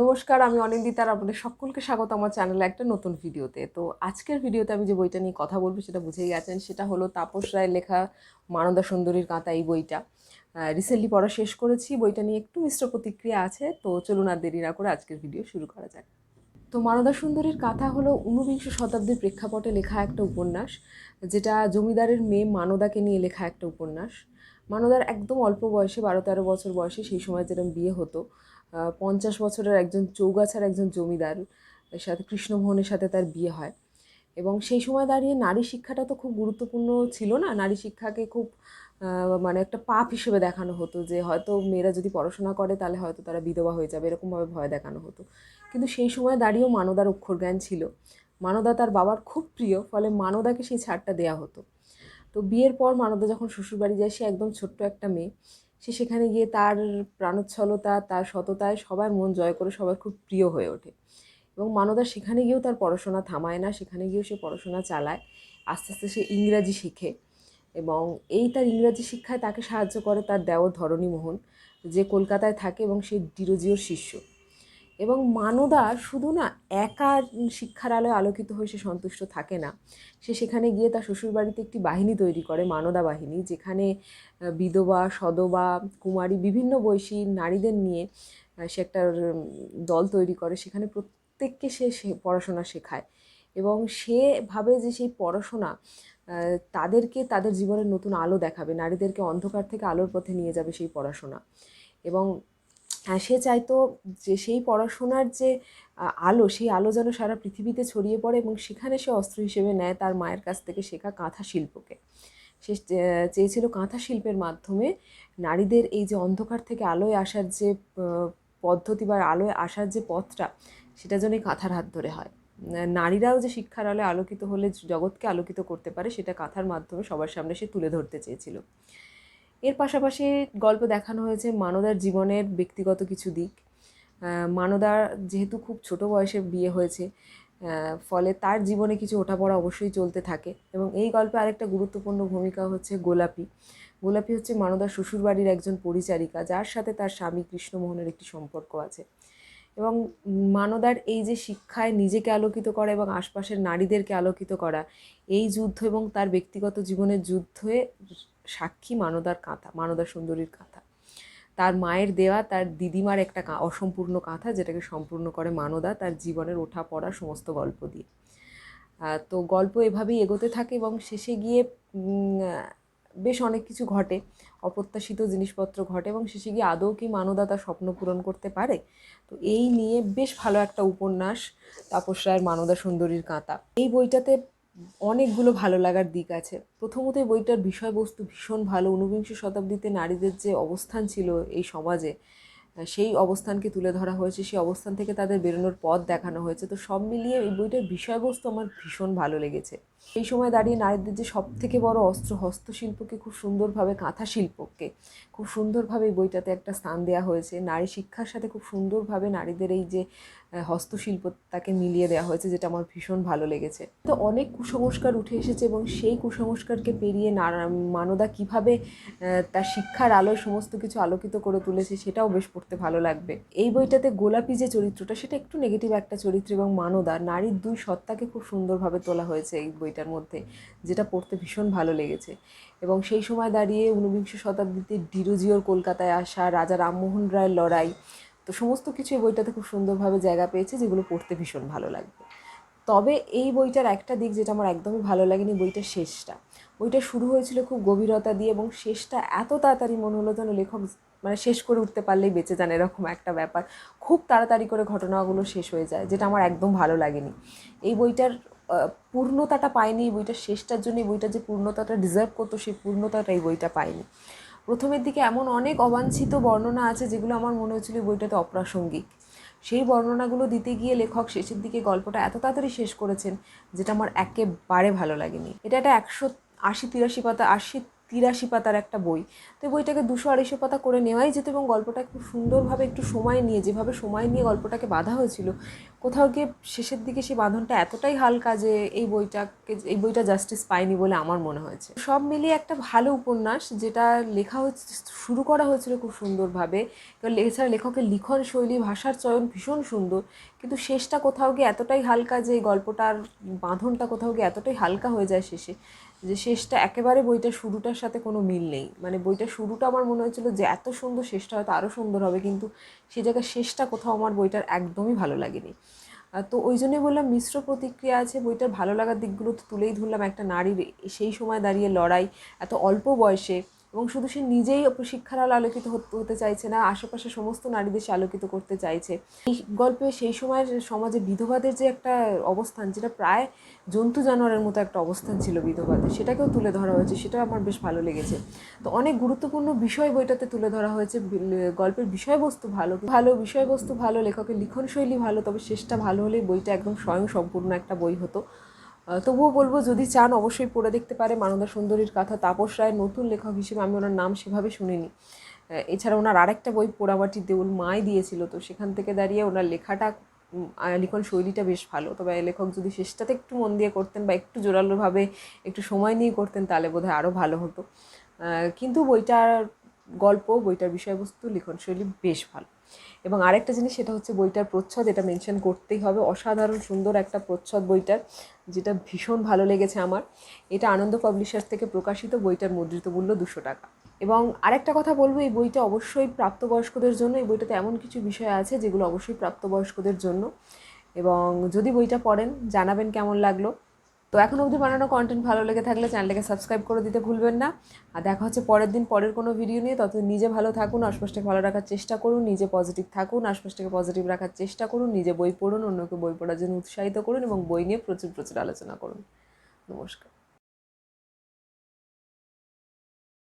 নমস্কার, আমি অনিন্দিতার আপনাদের সকলকে স্বাগত আমার চ্যানেলে একটা নতুন ভিডিওতে। তো আজকের ভিডিওতে আমি যে বইটা নিয়ে কথা বলব সেটা বুঝেই গেছেন, সেটা হলো তাপস রায়ের লেখা মানদা সুন্দরীর কাঁথা এই বইটা। রিসেন্টলি পড়া শেষ করেছি, বইটা নিয়ে একটু মিশ্র প্রতিক্রিয়া আছে, তো চলুন আর দেরি না করে আজকের ভিডিও শুরু করা যাক। তো মানদা সুন্দরীর কাঁথা হলো ঊনবিংশ শতাব্দীর প্রেক্ষাপটে লেখা একটা উপন্যাস, যেটা জমিদারের মেয়ে মানদাকে নিয়ে লেখা একটা উপন্যাস। মানদার একদম অল্প বয়সে বারো তেরো বছর বয়সে সেই সময় যেরকম বিয়ে হতো পঞ্চাশ বছরের একজন চৌগাছার একজন জমিদার সাথে কৃষ্ণমোহনের সাথে তার বিয়ে হয়। এবং সেই সময় দাঁড়িয়ে নারী শিক্ষাটা তো খুব গুরুত্বপূর্ণ ছিল না, নারী শিক্ষাকে খুব মানে একটা পাপ হিসেবে দেখানো হতো যে হয়তো মেয়েরা যদি পড়াশোনা করে তাহলে হয়তো তারা বিধবা হয়ে যাবে, এরকমভাবে ভয় দেখানো হতো। কিন্তু সেই সময় দাঁড়িয়েও মানদার অক্ষর জ্ঞান ছিল। মানদা তার বাবার খুব প্রিয়, ফলে মানদাকে সেই ছাড়টা দেয়া হতো। তো বিয়ের পর মানদা যখন শ্বশুরবাড়ি যায়, সে একদম ছোট্ট একটা মেয়ে। সে সেখানে গিয়ে তার প্রাণোচ্ছলতা, তার সততায় সবার মন জয় করে সবার খুব প্রিয় হয়ে ওঠে। এবং মানদা সেখানে গিয়েও তার পড়াশোনা থামায় না, সেখানে গিয়েও সে পড়াশোনা চালায়। আস্তে আস্তে সে ইংরাজি শেখে এবং এই তার ইংরাজি শিক্ষায় তাকে সাহায্য করে তার দেওর ধরণী মোহন, যে কলকাতায় থাকে এবং সে ডিরোজিওর শিষ্য। এবং মানদা শুধু না একা শিক্ষার আলোয় আলোকিত হয়ে সে সন্তুষ্ট থাকে না। সে সেখানে গিয়ে তার শ্বশুরবাড়িতে একটি বাহিনী তৈরি করে, মানদা বাহিনী, যেখানে বিধবা, সদবা, কুমারী বিভিন্ন বয়সী নারীদের নিয়ে সে একটা দল তৈরি করে, সেখানে প্রত্যেককে সে পড়াশোনা শেখায়। এবং সে ভাবে যে সেই পড়াশোনা তাদেরকে তাদের জীবনের নতুন আলো দেখাবে, নারীদেরকে অন্ধকার থেকে আলোর পথে নিয়ে যাবে সেই পড়াশোনা। এবং সে চাইতো যে সেই পড়াশোনার যে আলো, সেই আলো যেন সারা পৃথিবীতে ছড়িয়ে পড়ে এবং সেখানে সে অস্ত্র হিসেবে নেয় তার মায়ের কাছ থেকে শেখা কাঁথা শিল্পকে। সে চেয়েছিল কাঁথা শিল্পের মাধ্যমে নারীদের এই যে অন্ধকার থেকে আলোয় আসার যে পদ্ধতি বা আলোয় আসার যে পথটা, সেটা যেন কাঁথার হাত ধরে হয়। নারীরাও যে শিক্ষার আলোয় আলোকিত হলে জগৎকে আলোকিত করতে পারে, সেটা কাঁথার মাধ্যমে সবার সামনে সে তুলে ধরতে চেয়েছিল। এর পাশাপাশি গল্প দেখানো হয়েছে মানদার জীবনের ব্যক্তিগত কিছু দিক। মানদার যেহেতু খুব ছোট বয়সে বিয়ে হয়েছে ফলে তার জীবনে কিছু ওঠাপড়া অবশ্যই চলতে থাকে এবং এই গল্পে আরেকটা গুরুত্বপূর্ণ ভূমিকা হচ্ছে গোলাপি। গোলাপি হচ্ছে মানদার শ্বশুরবাড়ির একজন পরিচারিকা, যার সাথে তার স্বামী কৃষ্ণমোহনের একটি সম্পর্ক আছে। এবং মানদার এই যে শিক্ষায় নিজেকে আলোকিত করা এবং আশপাশের নারীদেরকে আলোকিত করা, এই যুদ্ধ এবং তার ব্যক্তিগত জীবনের যুদ্ধে সাক্ষী মানদার কাঁথা, মানদার সুন্দরীর কাঁথা। তার মায়ের দেওয়া তার দিদিমার একটা অসম্পূর্ণ কাঁথা যেটাকে সম্পূর্ণ করে মানদা তার জীবনের ওঠা পড়া সমস্ত গল্প দিয়ে। তো গল্প এভাবেই এগোতে থাকে এবং শেষে গিয়ে বেশ অনেক কিছু ঘটে, অপ্রত্যাশিত জিনিসপত্র ঘটে এবং শেষে গিয়ে আদৌ কি মানদা তার স্বপ্ন পূরণ করতে পারে? তো এই নিয়ে বেশ ভালো একটা উপন্যাস, তাপস রায়ের মানদা সুন্দরীর কাঁথা। এই বইটাতে অনেকগুলো ভালো লাগার দিক আছে। প্রথমত এই বইটার বিষয়বস্তু ভীষণ ভালো। ঊনবিংশ শতাব্দীতে নারীদের যে অবস্থান ছিল এই সমাজে, সেই অবস্থানকে তুলে ধরা হয়েছে। সেই অবস্থান থেকে তাদের বেরোনোর পথ দেখানো হয়েছে। তো সব মিলিয়ে এই বইটার বিষয়বস্তু আমার ভীষণ ভালো লেগেছে। এই সময় দাঁড়িয়ে নারীদের যে সব থেকে বড় অস্ত্র, হস্তশিল্পকে খুব সুন্দরভাবে, কাঁথা শিল্পকে খুব সুন্দরভাবে এই বইটাতে একটা স্থান দেওয়া হয়েছে। নারী শিক্ষার সাথে খুব সুন্দরভাবে নারীদের এই যে হস্তশিল্প তাকে মিলিয়ে দেওয়া হয়েছে, যেটা আমার ভীষণ ভালো লেগেছে। তো অনেক কুসংস্কার উঠে এসেছে এবং সেই কুসংস্কারকে পেরিয়ে মানদা কীভাবে তার শিক্ষার আলোয় সমস্ত কিছু আলোকিত করে তুলেছে, সেটাও বেশ পড়তে ভালো লাগবে। এই বইটাতে গোলাপি যে চরিত্রটা, সেটা একটু নেগেটিভ একটা চরিত্র এবং মানদা, নারীর দুই সত্তাকে খুব সুন্দরভাবে তোলা হয়েছে এই বইটার মধ্যে, যেটা পড়তে ভীষণ ভালো লেগেছে। এবং সেই সময় দাঁড়িয়ে ঊনবিংশ শতাব্দীতে ডিরোজিওর কলকাতায় আসা রাজা রামমোহন রায়ের লড়াই তো সমস্ত কিছু এই বইটাতে খুব সুন্দরভাবে জায়গা পেয়েছে, যেগুলো পড়তে ভীষণ ভালো লাগবে। তবে এই বইটার একটা দিক যেটা আমার একদমই ভালো লাগেনি, বইটার শেষটা। বইটা শুরু হয়েছিল খুব গভীরতা দিয়ে এবং শেষটা এত তাড়াতাড়ি মনে হলো যেন লেখক মানে শেষ করে উঠতে পারলেই বেঁচে যান এরকম একটা ব্যাপার। খুব তাড়াতাড়ি করে ঘটনাগুলো শেষ হয়ে যায়, যেটা আমার একদম ভালো লাগেনি। এই বইটার পূর্ণতাটা পায়নি বইটার শেষটার জন্য বইটা যে পূর্ণতাটা ডিজার্ভ করতো, সেই পূর্ণতাটা এই বইটা পায়নি প্রথমের দিকে এমন অনেক অবাঞ্ছিত বর্ণনা আছে যেগুলো আমার মনে হচ্ছিল বইটাতে অপ্রাসঙ্গিক। সেই বর্ণনাগুলো দিতে গিয়ে লেখক শেষের দিকে গল্পটা এত তাড়াতাড়ি শেষ করেছেন যেটা আমার একেবারে ভালো লাগেনি। এটা একটা একশো আশি তিরাশি পাতা আশি তিরাশি পাতার একটা বই। তো বইটাকে দুশো আড়াইশো পাতা করে নেওয়াই যেত এবং গল্পটা খুব সুন্দরভাবে একটু সময় নিয়ে, যেভাবে সময় নিয়ে গল্পটাকে বাঁধা হয়েছিল, কোথাও গিয়ে শেষের দিকে সেই বাঁধনটা এতটাই হালকা যে এই বইটাকে, এই বইটা জাস্টিস পায়নি বলে আমার মনে হয়েছে। সব মিলিয়ে একটা ভালো উপন্যাস যেটা লেখা হচ্ছে শুরু করা হয়েছিল খুব সুন্দরভাবে। এছাড়া লেখকের লিখন শৈলী, ভাষার চয়ন ভীষণ সুন্দর, কিন্তু শেষটা কোথাও গিয়ে এতটাই হালকা যে এই গল্পটার বাঁধনটা কোথাও গিয়ে এতটাই হালকা হয়ে যায় শেষে যে শেষটা একেবারে বইটা শুরুটার সাথে কোনো মিল নেই। মানে বইটা শুরুটা আমার মনে হয়েছিল যে এত সুন্দর শেষটা হয়তো আরও সুন্দর হবে, কিন্তু সে জায়গায় শেষটা কোথাও আমার বইটার একদমই ভালো লাগেনি। তো ওই জন্যই বললাম মিশ্র প্রতিক্রিয়া আছে, বইটার ভালো লাগার দিকগুলো তো তুলেই ধরলাম একটা নারীর সেই সময় দাঁড়িয়ে লড়াই, এত অল্প বয়সে এবং শুধু সে নিজেই শিক্ষার আলো আলোকিত হতে- চাইছে না, আশেপাশে সমস্ত নারীদের সে আলোকিত করতে চাইছে। এই গল্পে সেই সময়ের সমাজে বিধবাদের যে একটা অবস্থান, যেটা প্রায় জন্তু জানোয়ারের মতো একটা অবস্থান ছিল বিধবাদের, সেটাকেও তুলে ধরা হয়েছে, সেটা আমার বেশ ভালো লেগেছে। তো অনেক গুরুত্বপূর্ণ বিষয় বইটাতে তুলে ধরা হয়েছে গল্পের বিষয়বস্তু ভালো ভালো বিষয়বস্তু ভালো, লেখকের লিখন শৈলী ভালো, তবে শেষটা ভালো হলেই বইটা একদম স্বয়ং সম্পূর্ণ একটা বই হতো। তবুও বলব, যদি চান অবশ্যই পড়ে দেখতে পারে মানদা সুন্দরীর কথা তাপস রায়ের নতুন লেখক হিসেবে আমি ওনার নাম সেভাবে শুনিনি। এছাড়া ওনার আরেকটা বই পোড়ামাটি দেউল মাই দিয়েছিল, তো সেখান থেকে দাঁড়িয়ে ওনার লেখাটা লিখন শৈলীটা বেশ ভালো। তবে লেখক যদি শেষটাতে একটু মন দিয়ে করতেন বা একটু জোরালোভাবে একটু সময় নিয়ে করতেন, তাহলে বোধহয় আরও ভালো হতো। কিন্তু বইটার গল্প, বইটার বিষয়বস্তু, লিখন শৈলী বেশ ভালো। এবং আরেকটা জিনিস সেটা হচ্ছে বইটার প্রচ্ছদ, এটা মেনশন করতেই হবে। অসাধারণ, সুন্দর একটা প্রচ্ছদ বইটার, যেটা ভীষণ ভালো লেগেছে আমার। এটা আনন্দ পাবলিশার্স থেকে প্রকাশিত, বইটার মুদ্রিত মূল্য দুশো টাকা। এবং আরেকটা কথা বলব, এই বইটা অবশ্যই প্রাপ্তবয়স্কদের জন্য, এই বইটাতে এমন কিছু বিষয় আছে যেগুলো অবশ্যই প্রাপ্তবয়স্কদের জন্য। এবং যদি বইটা পড়েন, জানাবেন কেমন লাগল। তো এখন অবধি বানানো কন্টেন্ট ভালো লেগে থাকলে চ্যানেলটাকে সাবস্ক্রাইব করে দিতে ভুলবেন না। আর দেখা হচ্ছে পরের দিন, পরের কোনো ভিডিও নিয়ে। তত নিজে ভালো থাকুন, আশপাশটাকে ভালো রাখার চেষ্টা করুন, নিজে পজিটিভ থাকুন, আশপাশটাকে পজিটিভ রাখার চেষ্টা করুন, নিজে বই পড়ুন, অন্যকে বই পড়ার জন্য উৎসাহিত করুন এবং বই নিয়ে প্রচুর প্রচুর আলোচনা করুন। নমস্কার।